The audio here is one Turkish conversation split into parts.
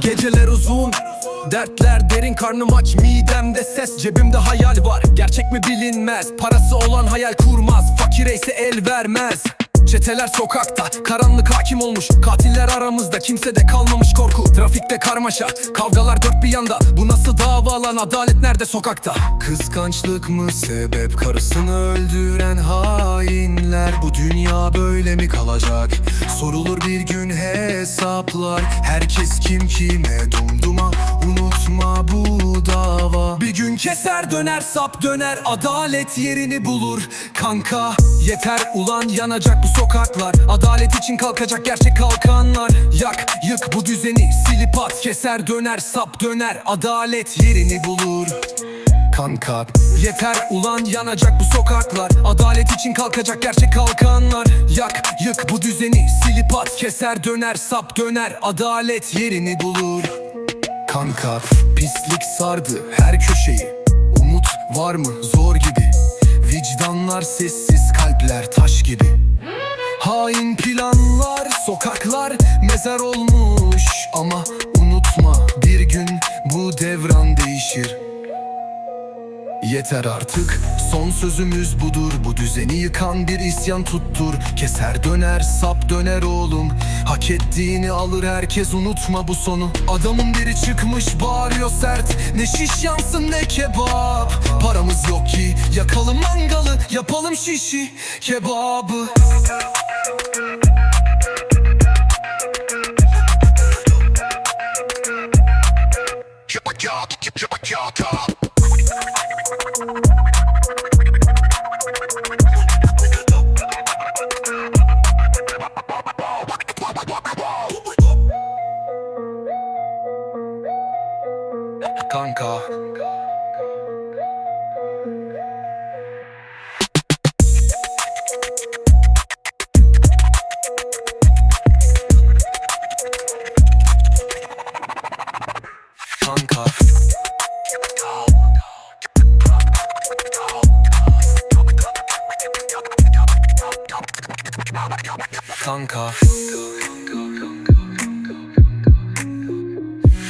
Geceler uzun Dertler derin karnım aç midemde ses Cebimde hayal var. Gerçek mi bilinmez Parası olan hayal kurmaz Fakire ise el vermez Çeteler sokakta. Karanlık hakim olmuş Katiller aramızda. Kimsede kalmamış korku. Trafikte karmaşa kavgalar dört bir yanda. Bu nasıl dava lan? Adalet nerede? Sokakta. Kıskançlık mı? Sebep karısını öldüren hainler. Bu dünya böyle mi kalacak? Sorulur bir gün hesaplar. Herkes kim kime dumduma Unutma bu dava. Bir gün keser döner sap döner Adalet yerini bulur. Kanka yeter ulan yanacak bu sokaklar. Adalet için kalkacak gerçek kalkanlar. Yak yık bu düzeni silip at. Keser döner sap döner Adalet yerini bulur Kanka Yeter ulan yanacak bu sokaklar. Adalet için kalkacak gerçek kalkanlar. Yak yık bu düzeni silip at. Keser döner sap döner. Adalet yerini bulur. Kanka pislik sardı her köşeyi. Umut var mı? Zor gibi. Vicdanlar sessiz kalpler taş gibi. Hain planlar sokaklar mezar olmuş Yeter artık son sözümüz budur. Bu düzeni yıkan bir isyan tuttur. Keser döner sap döner oğlum. Hak ettiğini alır herkes unutma bu sonu. Adamın biri çıkmış bağırıyor sert. Ne şiş yansın ne kebap. Paramız yok ki yakalım mangalı. Yapalım şişi kebabı Kanka. Kanka Kanka.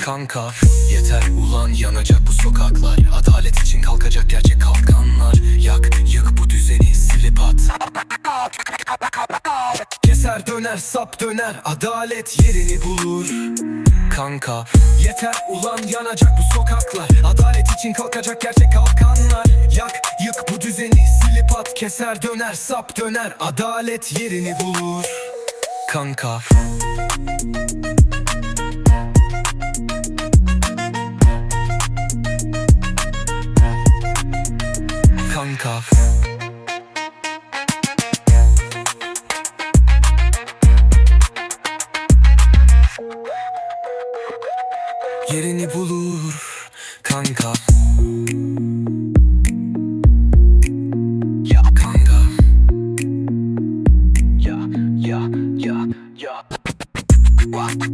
Kanka. Yeter ulan yanacak bu sokaklar. Adalet için kalkacak gerçek kalkanlar. Yak yık bu düzeni silip at. Keser döner sap döner Adalet yerini bulur. Kanka. Yeter ulan yanacak bu sokaklar. Adalet için kalkacak gerçek kalkanlar Keser döner sap döner Adalet yerini bulur. Kanka. Kanka. Yerini bulur. Kanka What?